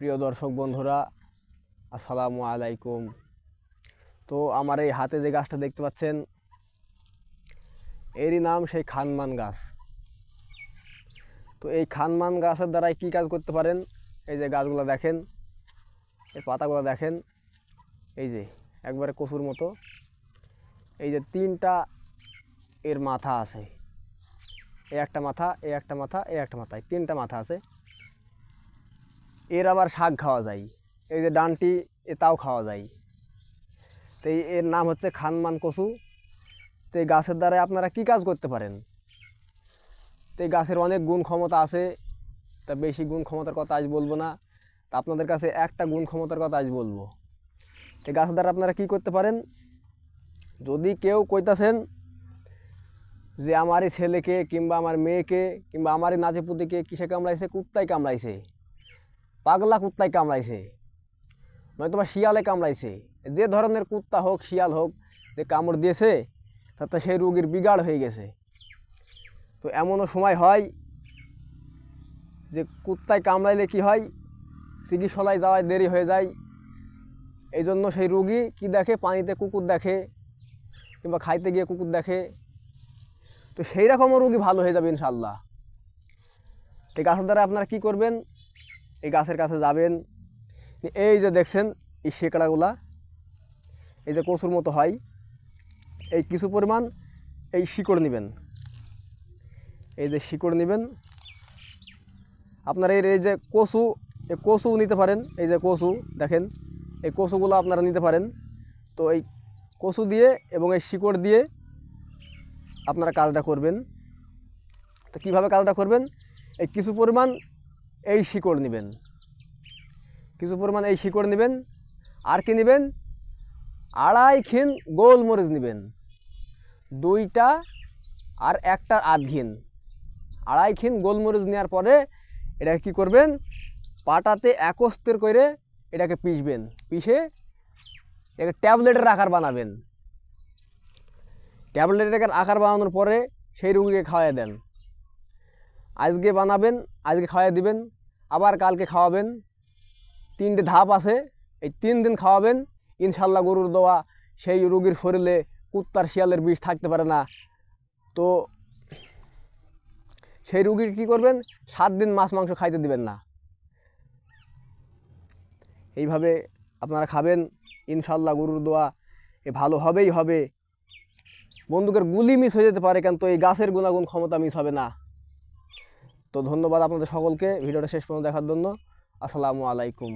প্রিয় দর্শক বন্ধুরা, আসসালামু আলাইকুম। তো আমার এই হাতে যে গাছটা দেখতে পাচ্ছেন, এরই নাম সেই খানমান গাছ। তো এই খানমান গাছের দ্বারাই কী কাজ করতে পারেন? এই যে গাছগুলো দেখেন, এই পাতাগুলো দেখেন, এই যে একবারে কচুর মতো, এই যে তিনটা এর মাথা আছে। এই একটা মাথা এই একটা মাথা এই একটা মাথা তিনটা মাথা আছে। এর আবার শাক খাওয়া যায়। এই যে ডানটি, এ তাও খাওয়া যায়। তো এর নাম হচ্ছে খানমান কচু। তো এই গাছের দ্বারা আপনারা কি কাজ করতে পারেন? তো এই গাছের অনেক গুণ ক্ষমতা আছে। তা বেশি গুণ ক্ষমতার কথা আজ বলব না। তা আপনাদের কাছে একটা গুণ ক্ষমতার কথা আজ বলব। তো গাছের দ্বারা আপনারা কি করতে পারেন? যদি কেউ কইতাছেন যে, আমারই ছেলেকে কিংবা আমার মেয়েকে কিংবা আমারই নাতি পুতিকে কিসে কামড়াইছে? কুত্তায় কামড়াইছে? পাগলা কুত্তায় কামড়াইছে, নয়তো বা শিয়ালে কামড়াইছে। যে ধরনের কুত্তা হোক, শিয়াল হোক, যে কামড় দিয়েছে, তাতে সেই রোগীর বিগাড় হয়ে গেছে। তো এমনও সময় হয় যে কুত্তায় কামড়াইলে কি হয়? চিকিৎসালয় যাওয়ায় দেরি হয়ে যায়। এই জন্য সেই রুগী কি দেখে? পানিতে কুকুর দেখে কিংবা খাইতে গিয়ে কুকুর দেখে। তো সেই রকমও রুগী ভালো হয়ে যাবে ইনশাল্লাহ এই গাছের দ্বারা আপনারা কী করবেন? এই গাছের কাছে যাবেন। এই যে দেখছেন, এই শেকড়াগুলা, এই যে কচুর মতো হয়। এই কিছু পরিমাণ এই শিকড় নেবেন। এই যে শিকড় নেবেন। আপনারা এর এই যে কচু, এই কচু নিতে পারেন। এই যে কচু, দেখেন, এই কচুগুলো আপনারা নিতে পারেন। তো এই কচু দিয়ে এবং এই শিকড় দিয়ে আপনারা কাজটা করবেন। তো কীভাবে কাজটা করবেন? এই কিছু পরিমাণ এই শিকড় নেবেন। কিছু পরিমাণ এই শিকড় নেবেন। আর কি নেবেন? আড়াই খিন গোলমরিচ নেবেন। দুইটা আর একটা আধ ঘিন আড়াই খিন গোলমরিচ নেওয়ার পরে এটাকে কি করবেন? পাটাতে একস্তের করে এটাকে পিষবেন। পিষে এটাকে ট্যাবলেটের আকার বানাবেন। ট্যাবলেটের আকার বানানোর পরে সেই রুগীকে খাওয়াই দেন। আজকে বানাবেন, আজকে খাওয়াই দিবেন, আবার কালকে খাওয়াবেন। তিনটে ধাপ আছে, এই তিন দিন খাওয়াবেন। ইনশাল্লাহ গরুর দেওয়া সেই রুগীর শরীরে কুত্তার শিয়ালের বিষ থাকতে পারে না। তো সেই রুগীকে কী করবেন? সাত দিন মাছ, মাংস খাইতে দিবেন না। এইভাবে আপনারা খাবেন। ইনশাল্লাহ গরুর দোয়া এ ভালো হবেই হবে। বন্দুকের গুলি মিস হয়ে যেতে পারে, কিন্তু এই গাছের গুণাগুণ, ক্ষমতা মিস হবে না। তো ধন্যবাদ আপনাদের সকলকে। ভিডিওটা শেষ পর্যন্ত দেখার জন্য। আসসালামু আলাইকুম।